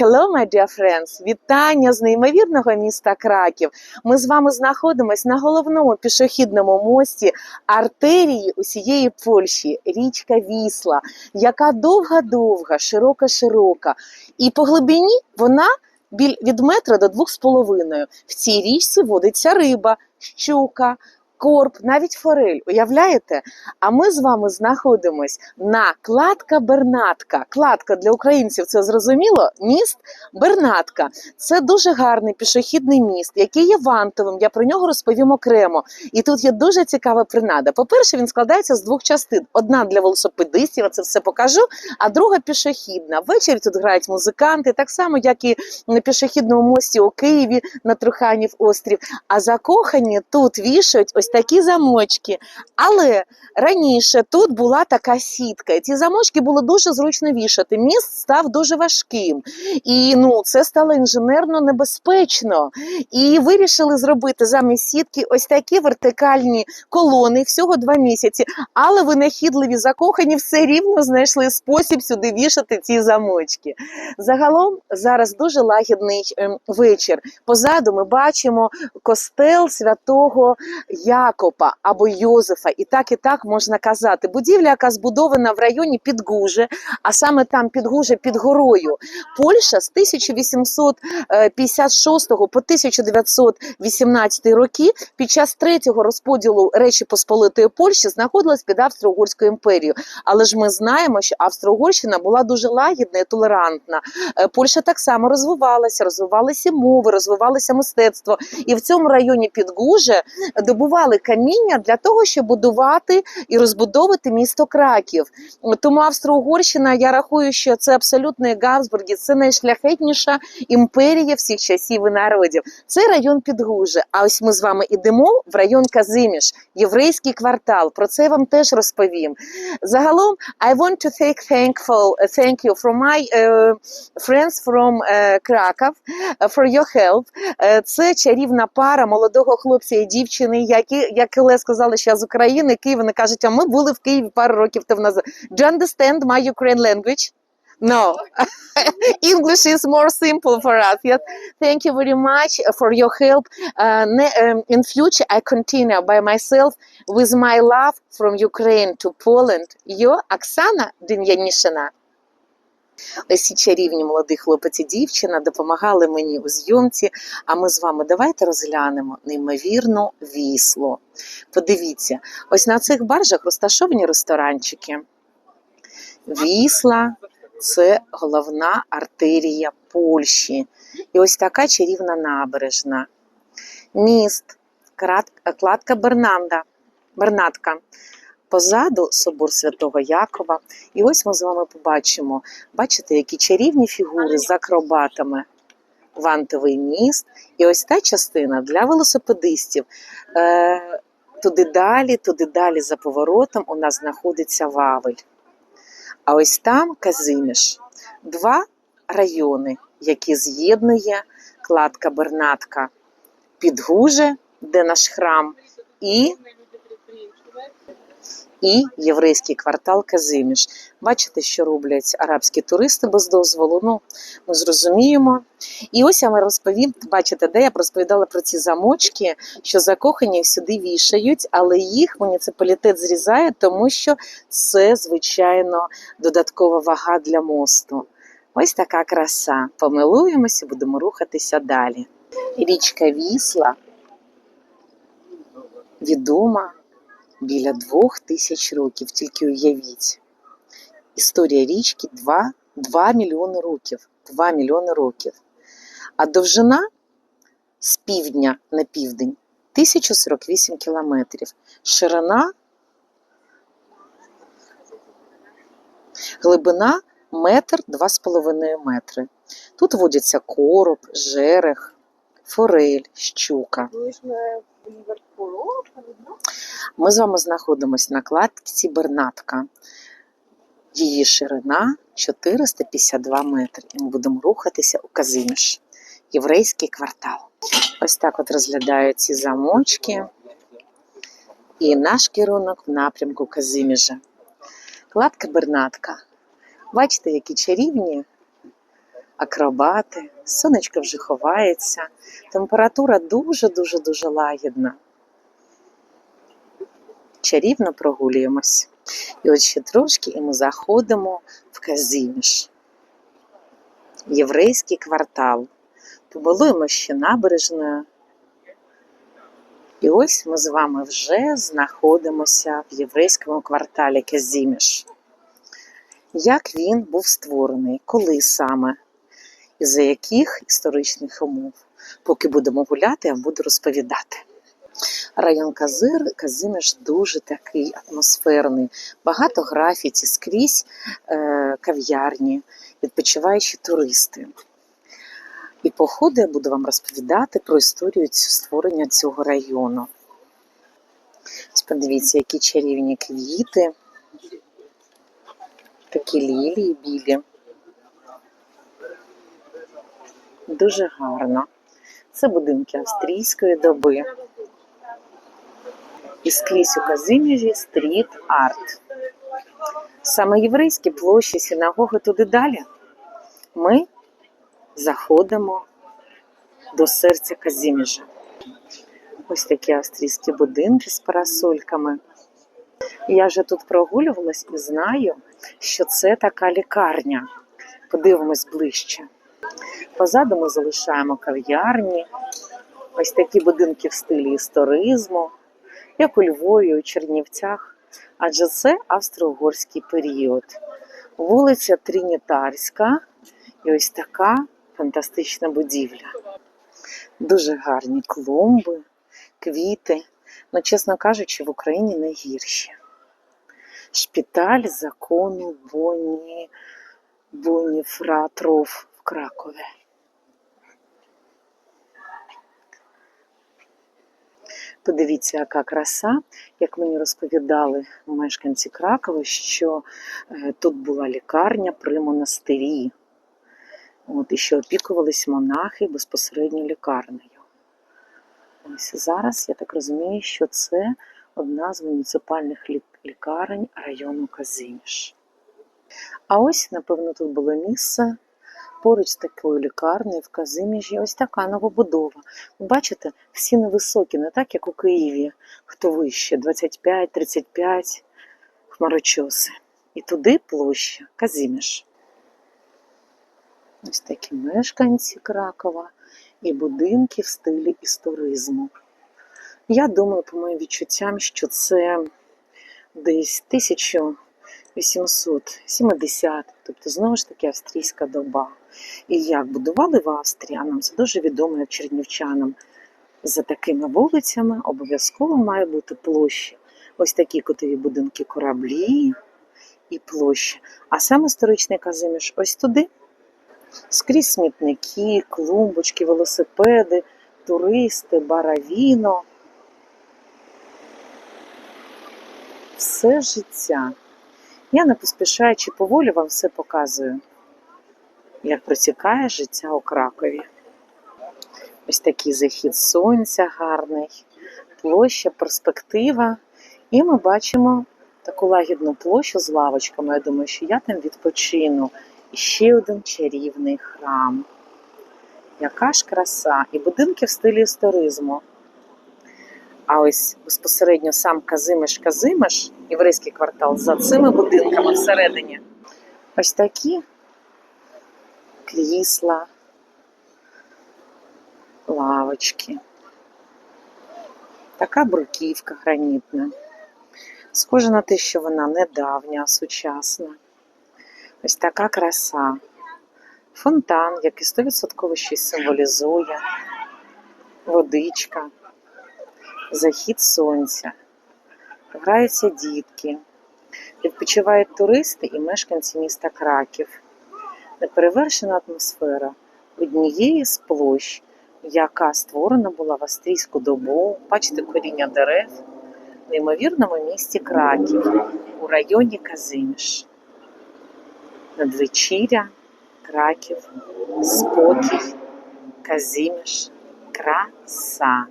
Hello, my dear friends! Вітання з неймовірного міста Краків. Ми з вами знаходимося на головному пішохідному мості артерії усієї Польщі, річка Вісла, яка довга-довга, широка-широка. І по глибині вона біль від метра до двох з половиною. В цій річці водиться риба, щука. Корп, навіть форель, уявляєте? А ми з вами знаходимось на кладка Бернатка. Кладка для українців це зрозуміло. Міст Бернатка. Це дуже гарний пішохідний міст, який є вантовим. Я про нього розповім окремо. І тут є дуже цікава принада. По-перше, він складається з двох частин: одна для велосипедистів, я це все покажу, а друга пішохідна. Ввечері тут грають музиканти, так само, як і на пішохідному мості у Києві на Труханів острів. А закохані тут вішають ось такі замочки. Але раніше тут була така сітка, і ці замочки було дуже зручно вішати. Міст став дуже важким, і ну це стало інженерно небезпечно. І вирішили зробити замість сітки ось такі вертикальні колони всього два місяці. Але винахідливі закохані все рівно знайшли спосіб сюди вішати ці замочки. Загалом зараз дуже лагідний ем, вечір. Позаду ми бачимо костел святого Якопа або Йозефа, і так і так можна казати. Будівля, яка збудована в районі Підгуже, а саме там Підгуже під горою. Польща з 1856 по 1918 роки під час третього розподілу Речі Посполитої Польщі знаходилась під Австро-Угорською імперією. Але ж ми знаємо, що Австро-Угорщина була дуже лагідна і толерантна. Е, Польща так само розвивалася, розвивалися мови, розвивалося мистецтво. І в цьому районі Підгуже добували каміння для того, щоб будувати і розбудовувати місто Краків. Тому Австро-Угорщина, я рахую, що це абсолютно Габсбурги, це найшляхетніша імперія всіх часів і народів. Це район Підгуже. А ось ми з вами ідемо в район Казиміш, єврейський квартал. Про це я вам теж розповім. Загалом, I want to take thankful, thank you from my uh, friends from uh, Krakow uh, for your help. Е, Це чарівна пара молодого хлопця і дівчини, які, як Оле сказали, що з України, Київ. Вони кажуть, а ми були в Києві пару років тому назад. Do you understand my Ukraine language? No. English is more simple for us. Yes. Thank you very much for your help. Uh, um, in future, I continue by myself with my love from Ukraine to Poland. Your Оксана Денянішина. Ось ці чарівні молодий хлопець і дівчина допомагали мені у зйомці. А ми з вами давайте розглянемо неймовірну вісло. Подивіться, ось на цих баржах розташовані ресторанчики. Вісла це головна артерія Польщі. І ось така чарівна набережна. Міст, кладка Бернанда, Бернатка. Позаду собор Святого Якова. І ось ми з вами побачимо, бачите, які чарівні фігури з акробатами. Вантовий міст. І ось та частина для велосипедистів. Е, туди далі, туди далі за поворотом у нас знаходиться Вавель. А ось там Казиміш. Два райони, які з'єднує кладка Бернатка. Підгуже, де наш храм, і, і єврейський квартал Казиміш. Бачите, що роблять арабські туристи без дозволу. Ну, ми зрозуміємо. І ось я вам розповім, бачите, де я розповідала про ці замочки, що закохані сюди вішають, але їх муніципалітет зрізає, тому що це, звичайно, додаткова вага для мосту. Ось така краса. Помилуємося, будемо рухатися далі. Річка Вісла відома біля двох тисяч років, тільки уявіть. Історія річки 2, 2 мільйони років. 2 мільйони років. А довжина з півдня на південь 1048 кілометрів. Ширина, глибина метр два з половиною метри. Тут водяться короб, жерех, форель, щука. Ми з вами знаходимося на кладці Бернатка. Її ширина 452 метри. І ми будемо рухатися у Казиміш, єврейський квартал. Ось так от розглядають ці замочки. І наш керунок в напрямку Казиміжа. Кладка Бернатка. Бачите, які чарівні акробати, сонечко вже ховається, температура дуже-дуже дуже лагідна. Чарівно прогулюємось. І от ще трошки, і ми заходимо в Казіміш, єврейський квартал. Побалуємо ще набережною. І ось ми з вами вже знаходимося в єврейському кварталі Казіміш. Як він був створений, коли саме, і за яких історичних умов? Поки будемо гуляти, я буду розповідати. Район Казир, Казимиш дуже такий атмосферний, багато графіті скрізь е, кав'ярні, відпочиваючі туристи. І по ходу я буду вам розповідати про історію створення цього району. Подивіться, які чарівні квіти, такі лілії білі. Дуже гарно. Це будинки австрійської доби. І скрізь у Казиміжі стріт арт. Саме єврейські площі синагоги туди далі. Ми заходимо до серця Казіміжа. Ось такі австрійські будинки з парасольками. Я вже тут прогулювалась і знаю, що це така лікарня. Подивимось ближче. Позаду ми залишаємо кав'ярні, ось такі будинки в стилі історизму, як у Львові, у Чернівцях, адже це австро-угорський період. Вулиця Тринітарська і ось така фантастична будівля. Дуже гарні клумби, квіти. Ну, чесно кажучи, в Україні найгірші. Шпіталь закону Бонні, Бонні Фратров в Кракові. Подивіться, яка краса. Як мені розповідали мешканці Кракова, що е, тут була лікарня при монастирі. От, і що опікувались монахи безпосередньо лікарнею. Ось зараз я так розумію, що це одна з муніципальних лікарень району Казиміш. А ось, напевно, тут було місце поруч з такою лікарнею в Казиміжі. Ось така новобудова. Бачите, всі невисокі, не так, як у Києві, хто вище 25-35 хмарочоси. І туди площа Казиміш. Ось такі мешканці Кракова і будинки в стилі історизму. Я думаю, по моїм відчуттям, що це десь 1870, тобто знову ж таки австрійська доба. І як будували в Австрії, а нам це дуже відомо як чернівчанам. За такими вулицями обов'язково має бути площа. Ось такі котові будинки кораблі і площа. А саме історичний Казиміш ось туди. Скрізь смітники, клумбочки, велосипеди, туристи, баравіно. Все життя. Я не поспішаючи поволі вам все показую, як протікає життя у Кракові. Ось такий захід сонця гарний, площа, перспектива. І ми бачимо таку лагідну площу з лавочками. Я думаю, що я там відпочину. І ще один чарівний храм. Яка ж краса! І будинки в стилі історизму. А ось безпосередньо сам Казимиш-Казимиш, єврейський квартал, за цими будинками всередині. Ось такі крісла, лавочки. Така бруківка гранітна. Схоже на те, що вона недавня, а сучасна. Ось така краса. Фонтан, який 100% щось символізує, водичка, захід сонця, граються дітки, відпочивають туристи і мешканці міста Краків. Неперевершена атмосфера однієї з площ, яка створена була в австрійську добу. Бачите коріння дерев в неймовірному місті Краків у районі Казиміш надвечіря, краків, спокій, казіміш, краса.